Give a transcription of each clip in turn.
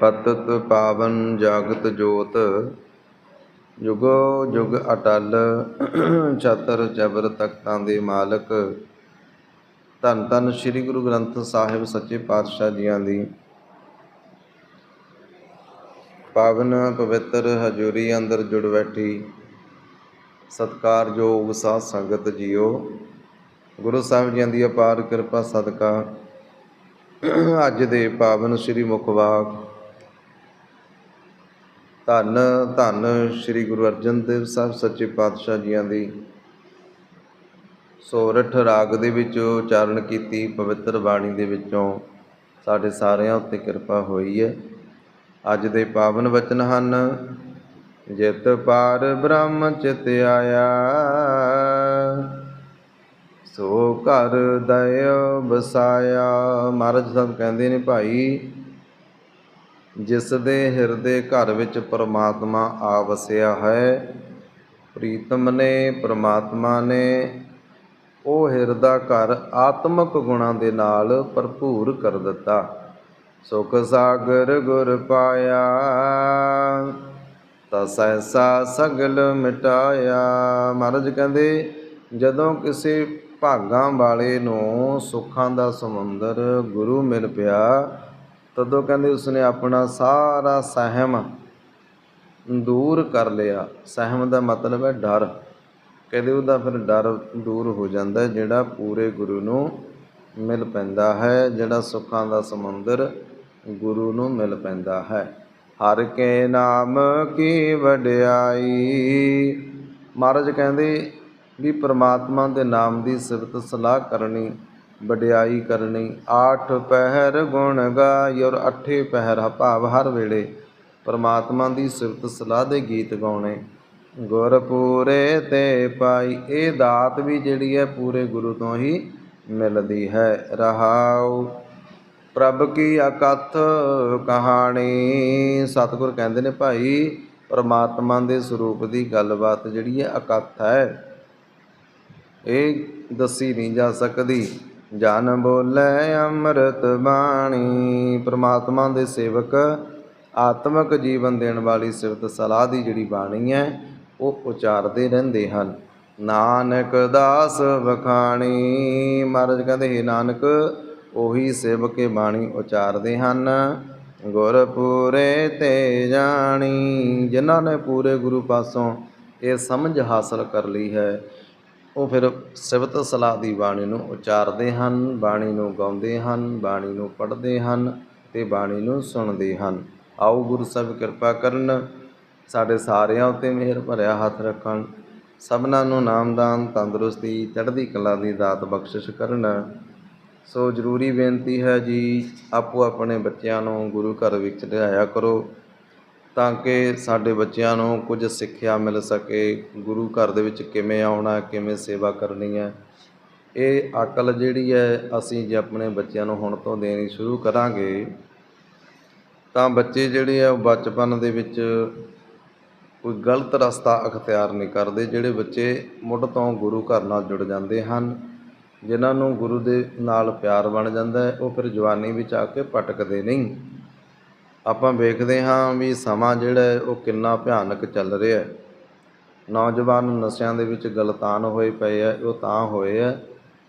ਪਤਤ ਪਾਵਨ ਜਾਗਤ ਜੋਤ, ਜੁਗੋ ਜੁਗ ਅਟਲ, ਛਤਰ ਜਬਰ ਤਖਤਾਂ ਦੇ ਮਾਲਕ, ਧੰਨ ਧੰਨ ਸ੍ਰੀ ਗੁਰੂ ਗ੍ਰੰਥ ਸਾਹਿਬ ਸੱਚੇ ਪਾਤਸ਼ਾਹ ਜੀਆਂ ਦੀ। ਪਾਵਨ ਪਵਿੱਤਰ ਹਜ਼ੂਰੀ ਅੰਦਰ ਜੁੜ ਬੈਠੀ ਸਤਿਕਾਰਯੋਗ ਸਾਧ ਸੰਗਤ ਜੀਓ। ਗੁਰੂ ਸਾਹਿਬ ਜੀਆਂ ਦੀ ਅਪਾਰ ਕਿਰਪਾ ਸਦਕਾ, ਅੱਜ ਦੇ ਪਾਵਨ ਸ੍ਰੀ ਮੁਖਵਾਕ ਧੰਨ ਧੰਨ ਸ੍ਰੀ ਗੁਰੂ ਅਰਜਨ ਦੇਵ ਸਾਹਿਬ ਸੱਚੇ ਪਾਤਸ਼ਾਹ ਜੀਆਂ ਦੀ। ਸੋਰਠ ਰਾਗ ਦੇ ਵਿੱਚ ਉਚਾਰਨ ਕੀਤੀ, ਪਵਿੱਤਰ ਬਾਣੀ ਦੇ ਵਿੱਚੋਂ ਸਾਡੇ ਸਾਰਿਆਂ ਉੱਤੇ ਕਿਰਪਾ ਹੋਈ ਹੈ। ਅੱਜ ਦੇ ਪਾਵਨ ਵਚਨ ਹਨ, ਜਿਤ ਪਾਰ ਬ੍ਰਹਮ ਚਿਤ ਆਇਆ, ਸੋ ਘਰ ਦਇ ਬਸਾਇਆ। ਮਹਾਰਾਜ ਸਾਹਿਬ ਕਹਿੰਦੇ ਨੇ ਭਾਈ ਜਿਸ ਦੇ ਹਿਰਦੇ ਘਰ ਵਿੱਚ ਪਰਮਾਤਮਾ ਆ ਵਸਿਆ ਹੈ, ਪ੍ਰੀਤਮ ਨੇ ਪਰਮਾਤਮਾ ਨੇ ਉਹ ਹਿਰਦਾ ਘਰ ਆਤਮਕ ਗੁਣਾਂ ਦੇ ਨਾਲ ਭਰਪੂਰ ਕਰ ਦਿੱਤਾ। ਸੁਖ ਸਾਗਰ ਗੁਰ ਪਾਇਆ ਤਸੈਸਾ ਸਗਲ ਮਿਟਾਇਆ। ਮਹਾਰਾਜ ਕਹਿੰਦੇ, ਜਦੋਂ ਕਿਸੇ ਭਾਗਾਂ ਵਾਲੇ ਨੂੰ ਸੁੱਖਾਂ ਦਾ ਸਮੁੰਦਰ ਗੁਰੂ ਮਿਲ ਪਿਆ ਤਦੋਂ ਕਹਿੰਦੇ ਉਸਨੇ ਆਪਣਾ ਸਾਰਾ ਸਹਿਮ ਦੂਰ ਕਰ ਲਿਆ। ਸਹਿਮ ਦਾ ਮਤਲਬ ਹੈ ਡਰ। ਕਹਿੰਦੇ ਉਹਦਾ ਫਿਰ ਡਰ ਦੂਰ ਹੋ ਜਾਂਦਾ ਜਿਹੜਾ ਪੂਰੇ ਗੁਰੂ ਨੂੰ ਮਿਲ ਪੈਂਦਾ ਹੈ, ਜਿਹੜਾ ਸੁੱਖਾਂ ਦਾ ਸਮੁੰਦਰ ਗੁਰੂ ਨੂੰ ਮਿਲ ਪੈਂਦਾ ਹੈ। ਹਰ ਕੇ ਨਾਮ ਕੀ ਵਡਿਆਈ। ਮਹਾਰਾਜ ਕਹਿੰਦੇ ਵੀ ਪ੍ਰਮਾਤਮਾ ਦੇ ਨਾਮ ਦੀ ਸਿਫਤ ਸਲਾਹ ਕਰਨੀ ਵਡਿਆਈ ਕਰਨੀ। ਆਠ ਪਹਿਰ ਗੁਣ ਗਾਈ ਔਰ ਅੱਠੇ ਪਹਿਰ ਭਾਵ ਹਰ ਵੇਲੇ। ਪਰਮਾਤਮਾ ਦੀ ਸਿਫਤ ਸਲਾਹ ਦੇ ਗੀਤ ਗਾਉਣੇ। ਗੁਰ ਪੂਰੇ ਤੇ ਪਾਈ, ਇਹ ਦਾਤ ਵੀ ਜਿਹੜੀ ਹੈ ਪੂਰੇ ਗੁਰੂ ਤੋਂ ਹੀ ਮਿਲਦੀ ਹੈ। ਰਹਾਉ, ਪ੍ਰਭ ਕੀ ਅਕਥ ਕਹਾਣੀ। ਸਤਿਗੁਰ ਕਹਿੰਦੇ ਨੇ ਭਾਈ, ਪਰਮਾਤਮਾ ਦੇ ਸਰੂਪ ਦੀ ਗੱਲਬਾਤ ਜਿਹੜੀ ਹੈ ਅਕਥ ਹੈ। ਇਹ ਦੱਸੀ ਨਹੀਂ ਜਾ ਸਕਦੀ। ਜਨ ਬੋਲੇ ਅੰਮ੍ਰਿਤ ਬਾਣੀ। ਪ੍ਰਮਾਤਮਾ ਦੇ ਸੇਵਕ, ਆਤਮਿਕ ਜੀਵਨ ਦੇਣ ਵਾਲੀ ਸਿਫਤ ਸਲਾਹ ਦੀ ਜਿਹੜੀ ਬਾਣੀ ਹੈ, ਉਹ ਉਚਾਰਦੇ ਰਹਿੰਦੇ ਹਨ। ਨਾਨਕ ਦਾਸ ਵਖਾਣੀ। ਮਹਾਰਾਜ ਕਹਿੰਦੇ, ਹੈ ਨਾਨਕ, ਉਹੀ ਸੇਵਕੇ ਬਾਣੀ ਉਚਾਰਦੇ ਹਨ। ਗੁਰ ਪੂਰੇ ਤੇ ਜਾਣੀ। ਜਿਨ੍ਹਾਂ ਨੇ ਪੂਰੇ ਗੁਰੂ ਪਾਸੋਂ ਇਹ ਸਮਝ ਹਾਸਲ ਕਰ ਲਈ ਹੈ ਉਹ ਫਿਰ ਸਿਵਤ ਸਲਾਹ ਦੀ ਬਾਣੀ ਨੂੰ ਉਚਾਰਦੇ ਹਨ, ਬਾਣੀ ਨੂੰ ਗਾਉਂਦੇ ਹਨ, ਬਾਣੀ ਨੂੰ ਪੜ੍ਹਦੇ ਹਨ ਤੇ ਬਾਣੀ ਨੂੰ ਸੁਣਦੇ ਹਨ। ਆਓ ਗੁਰੂ ਸਾਹਿਬ ਕਿਰਪਾ ਕਰਨ ਸਾਡੇ ਸਾਰਿਆਂ ਉੱਤੇ ਮਿਹਰ ਭਰਿਆ ਹੱਥ ਰੱਖਣ, ਸਭਨਾਂ ਨੂੰ ਨਾਮਦਾਨ ਤੰਦਰੁਸਤੀ, ਚੜ੍ਹਦੀ ਕਲਾ ਦੀ ਦਾਤ ਬਖਸ਼ਿਸ਼ ਕਰਨ। ਸੋ ਜ਼ਰੂਰੀ ਬੇਨਤੀ ਹੈ ਜੀ, ਆਪੋ ਆਪਣੇ ਬੱਚਿਆਂ ਨੂੰ ਗੁਰੂ ਘਰ ਵਿੱਚ ਲਿਆਇਆ ਕਰੋ। ਤਾਂ ਕਿ ਸਾਡੇ ਬੱਚਿਆਂ ਨੂੰ ਕੁਝ ਸਿੱਖਿਆ ਮਿਲ ਸਕੇ, ਗੁਰੂ ਘਰ ਦੇ ਵਿੱਚ ਕਿਵੇਂ ਆਉਣਾ, ਕਿਵੇਂ ਸੇਵਾ ਕਰਨੀ ਹੈ। ਇਹ ਅਕਲ ਜਿਹੜੀ ਹੈ, ਅਸੀਂ ਜੇ ਆਪਣੇ ਬੱਚਿਆਂ ਨੂੰ ਹੁਣ ਤੋਂ ਦੇਣੀ ਸ਼ੁਰੂ ਕਰਾਂਗੇ, ਤਾਂ ਬੱਚੇ ਜਿਹੜੇ ਆ, ਉਹ ਬਚਪਨ ਦੇ ਵਿੱਚ ਕੋਈ ਗਲਤ ਰਸਤਾ ਅਖਤਿਆਰ ਨਹੀਂ ਕਰਦੇ, ਜਿਹੜੇ ਬੱਚੇ ਮੁੱਢ ਤੋਂ ਗੁਰੂ ਘਰ ਨਾਲ ਜੁੜ ਜਾਂਦੇ ਹਨ, ਜਿਨ੍ਹਾਂ ਨੂੰ ਗੁਰੂ ਦੇ ਨਾਲ ਪਿਆਰ ਬਣ ਜਾਂਦਾ ਹੈ, ਉਹ ਫਿਰ ਜਵਾਨੀ ਵਿੱਚ ਆ ਕੇ ਭਟਕਦੇ ਨਹੀਂ। ਆਪਾਂ ਵੇਖਦੇ ਹਾਂ ਵੀ ਸਮਾਂ ਜਿਹੜਾ ਹੈ ਉਹ ਕਿੰਨਾ ਭਿਆਨਕ ਚੱਲ ਰਿਹਾ ਹੈ। ਨੌਜਵਾਨ ਨਸ਼ਿਆਂ ਦੇ ਵਿੱਚ ਗਲਤਾਨ ਹੋਏ ਪਏ ਆ, ਉਹ ਤਾਂ ਹੋਏ ਆ।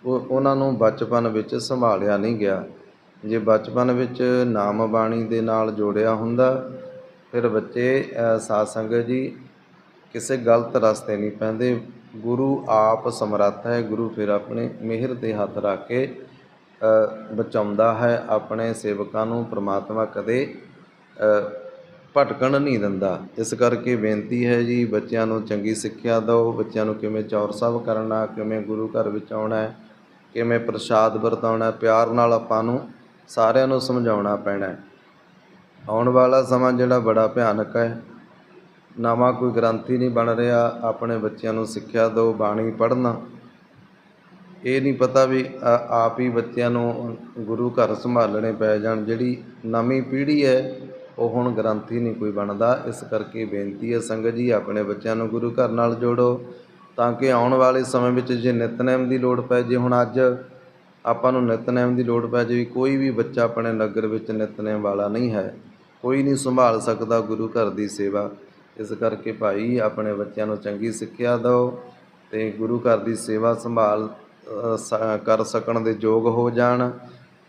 ਉਹ, ਉਹਨਾਂ ਨੂੰ ਬਚਪਨ ਵਿੱਚ ਸੰਭਾਲਿਆ ਨਹੀਂ ਗਿਆ। ਜੇ ਬਚਪਨ ਵਿੱਚ ਨਾਮ ਬਾਣੀ ਦੇ ਨਾਲ ਜੋੜਿਆ ਹੁੰਦਾ, ਫਿਰ ਬੱਚੇ ਸਾਧ ਸੰਗਤ ਜੀ, ਕਿਸੇ ਗਲਤ ਰਸਤੇ ਨਹੀਂ ਪੈਂਦੇ। ਗੁਰੂ ਆਪ ਸਮਰੱਥ ਹੈ, ਗੁਰੂ ਫਿਰ ਆਪਣੇ ਮਿਹਰ 'ਤੇ ਹੱਥ ਰੱਖ ਕੇ ਬਚਾਉਂਦਾ ਹੈ, ਆਪਣੇ ਸੇਵਕਾਂ ਨੂੰ ਪ੍ਰਮਾਤਮਾ ਕਦੇ ਭਟਕਣ ਨਹੀਂ ਦਿੰਦਾ। ਇਸ ਕਰਕੇ ਬੇਨਤੀ ਹੈ ਜੀ, ਬੱਚਿਆਂ ਨੂੰ ਚੰਗੀ ਸਿੱਖਿਆ ਦਿਓ। ਬੱਚਿਆਂ ਨੂੰ ਕਿਵੇਂ ਚੌਰ ਸਾਹਿਬ ਕਰਨਾ, ਕਿਵੇਂ ਗੁਰੂ ਘਰ ਵਿੱਚ ਆਉਣਾ ਹੈ, ਕਿਵੇਂ ਪ੍ਰਸ਼ਾਦ ਵਰਤਾਉਣਾ ਪਿਆਰ ਨਾਲ ਆਪਾਂ ਨੂੰ ਸਾਰਿਆਂ ਨੂੰ ਸਮਝਾਉਣਾ ਪੈਣਾ ਆਉਣ ਵਾਲਾ ਸਮਾਂ ਜਿਹੜਾ ਬੜਾ ਭਿਆਨਕ ਹੈ। ਨਵਾਂ ਕੋਈ ਗ੍ਰੰਥੀ ਨਹੀਂ ਬਣ ਰਿਹਾ। ਆਪਣੇ ਬੱਚਿਆਂ ਨੂੰ ਸਿੱਖਿਆ ਦਿਓ, ਬਾਣੀ ਪੜ੍ਹਨਾ। ਇਹ ਨਹੀਂ ਪਤਾ ਵੀ ਆਪ ਹੀ ਬੱਚਿਆਂ ਨੂੰ ਗੁਰੂ ਘਰ ਸੰਭਾਲਣੇ ਪੈ ਜਾਣ। ਜਿਹੜੀ ਨਵੀਂ ਪੀੜ੍ਹੀ ਹੈ ਉਹ ਹੁਣ ਗ੍ਰੰਥੀ ਨਹੀਂ ਕੋਈ ਬਣਦਾ। ਇਸ ਕਰਕੇ ਬੇਨਤੀ ਹੈ ਸੰਗਤ ਜੀ, ਆਪਣੇ ਬੱਚਿਆਂ ਨੂੰ ਗੁਰੂ ਘਰ ਨਾਲ ਜੋੜੋ ਤਾਂ ਕਿ ਆਉਣ ਵਾਲੇ ਸਮੇਂ ਵਿੱਚ ਜੇ ਨਿਤਨੇਮ ਦੀ ਲੋੜ ਪੈ ਜੇ, ਹੁਣ ਅੱਜ ਆਪਾਂ ਨੂੰ ਨਿਤਨੇਮ ਦੀ ਲੋੜ ਪੈ ਜੇ ਕੋਈ ਵੀ ਬੱਚਾ ਆਪਣੇ ਨਗਰ ਵਿੱਚ ਨਿਤਨੇਮ ਵਾਲਾ ਨਹੀਂ ਹੈ, ਕੋਈ ਨਹੀਂ ਸੰਭਾਲ ਸਕਦਾ ਗੁਰੂ ਘਰ ਦੀ ਸੇਵਾ। ਇਸ ਕਰਕੇ ਭਾਈ, ਆਪਣੇ ਬੱਚਿਆਂ ਨੂੰ ਚੰਗੀ ਸਿੱਖਿਆ ਦਿਓ ਤੇ ਗੁਰੂ ਘਰ ਦੀ ਸੇਵਾ ਸੰਭਾਲ ਸ- ਕਰ ਸਕਣ ਦੇ ਯੋਗ ਹੋ ਜਾਣ।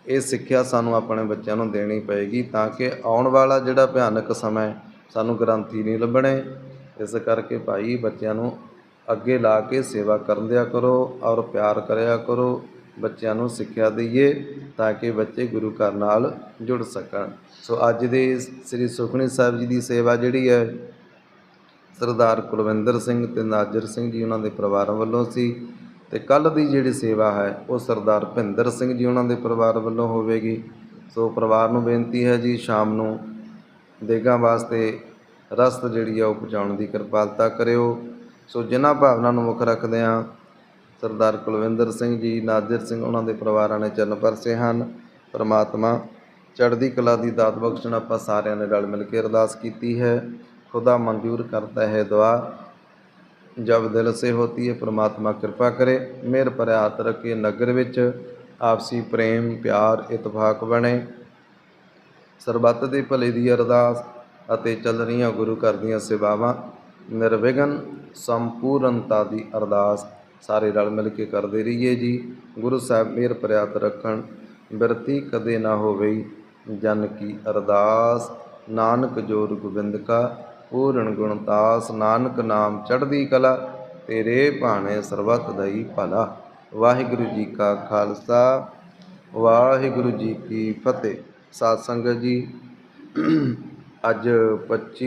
ਇਹ ਸਿੱਖਿਆ ਸਾਨੂੰ ਆਪਣੇ ਬੱਚਿਆਂ ਨੂੰ ਦੇਣੀ ਪਏਗੀ ਤਾਂ ਕਿ ਆਉਣ ਵਾਲਾ ਜਿਹੜਾ ਭਿਆਨਕ ਸਮਾਂ ਸਾਨੂੰ ਗ੍ਰੰਥੀ ਨਹੀਂ ਲੱਭਣੇ। ਇਸ ਕਰਕੇ ਭਾਈ ਬੱਚਿਆਂ ਨੂੰ ਅੱਗੇ ਲਾ ਕੇ ਸੇਵਾ ਕਰਨ ਦਿਆ ਕਰੋ ਔਰ ਪਿਆਰ ਕਰਿਆ ਕਰੋ। ਬੱਚਿਆਂ ਨੂੰ ਸਿੱਖਿਆ ਦਈਏ ਤਾਂ ਕਿ ਬੱਚੇ ਗੁਰੂ ਘਰ ਨਾਲ ਜੁੜ ਸਕਣ। ਸੋ ਅੱਜ ਦੇ ਸ੍ਰੀ ਸੁਖਮਨੀ ਸਾਹਿਬ ਜੀ ਦੀ ਸੇਵਾ ਜਿਹੜੀ ਹੈ, ਸਰਦਾਰ ਕੁਲਵਿੰਦਰ ਸਿੰਘ ਤੇ ਨਾਜਰ ਸਿੰਘ ਜੀ ਉਹਨਾਂ ਦੇ ਪਰਿਵਾਰਾਂ ਵੱਲੋਂ ਸੀ। ਤੇ ਕੱਲ ਦੀ ਜਿਹੜੀ ਸੇਵਾ ਹੈ, ਉਹ ਸਰਦਾਰ ਭਿੰਦਰ ਸਿੰਘ ਜੀ ਉਹਨਾਂ ਦੇ ਪਰਿਵਾਰ ਵੱਲੋਂ ਹੋਵੇਗੀ। ਸੋ ਪਰਿਵਾਰ ਨੂੰ ਬੇਨਤੀ ਹੈ ਜੀ, ਸ਼ਾਮ ਨੂੰ ਦੇਗਾ ਵਾਸਤੇ ਰਸਤ ਜਿਹੜੀ ਆ, ਉਹ ਪਹੁੰਚਾਉਣ ਦੀ ਕਿਰਪਾਲਤਾ ਕਰਿਓ। ਸੋ ਜਿਨ੍ਹਾਂ ਭਾਵਨਾ ਨੂੰ ਮੁੱਖ ਰੱਖਦੇ ਆ ਸਰਦਾਰ ਕੁਲਵਿੰਦਰ ਸਿੰਘ ਜੀ, ਨਾਜ਼ਰ ਸਿੰਘ ਉਹਨਾਂ ਦੇ ਪਰਿਵਾਰਾਂ ਨੇ ਚਰਨ ਪਰਸੇ ਹਨ। ਪਰਮਾਤਮਾ ਚੜ੍ਹਦੀ ਕਲਾ ਦੀ ਦਾਤ ਬਖਸ਼ਣ ਆਪਾਂ ਸਾਰਿਆਂ ਨੇ ਰਲ ਮਿਲ ਕੇ ਅਰਦਾਸ ਕੀਤੀ ਹੈ। ਖੁਦਾ ਮਨਜ਼ੂਰ ਕਰਦਾ ਹੈ ਦੁਆ। जब दिल से होती है परमात्मा कृपा करे मेहर पर हाथ रखे नगर विच आपसी प्रेम प्यार इतफाक बने ਸਰਬੱਤ ਦੇ ਭਲੇ ਦੀ ਅਰਦਾਸ ਅਤੇ ਚੱਲ ਰਹੀਆਂ ਗੁਰੂ ਘਰ ਦੀਆਂ ਸੇਵਾਵਾਂ ਨਿਰਵਿਘਨ ਸੰਪੂਰਨਤਾ ਦੀ ਅਰਦਾਸ ਸਾਰੇ ਰਲ ਮਿਲ ਕੇ ਕਰਦੇ ਰਹੀਏ ਜੀ ਗੁਰੂ ਸਾਹਿਬ ਮਿਹਰ ਪ੍ਰਿਆਤ ਰੱਖਣ ਬਿਰਤੀ ਕਦੇ ਨਾ ਹੋਵੇ ਜਨ ਕੀ ਅਰਦਾਸ ਨਾਨਕ ਜੋਰ ਗੋਬਿੰਦ ਕਾ ਪੂਰਨ ਗੁਣਤਾਸ ਨਾਨਕ ਨਾਮ ਚੜ੍ਹਦੀ ਕਲਾ, ਤੇਰੇ ਭਾਣੇ ਸਰਬੱਤ ਦਈ ਭਲਾ। ਵਾਹਿਗੁਰੂ ਜੀ ਕਾ ਖਾਲਸਾ, ਵਾਹਿਗੁਰੂ ਜੀ ਕੀ ਫਤਿਹ। ਸਾਧ ਸੰਗਤ ਜੀ, ਅੱਜ 25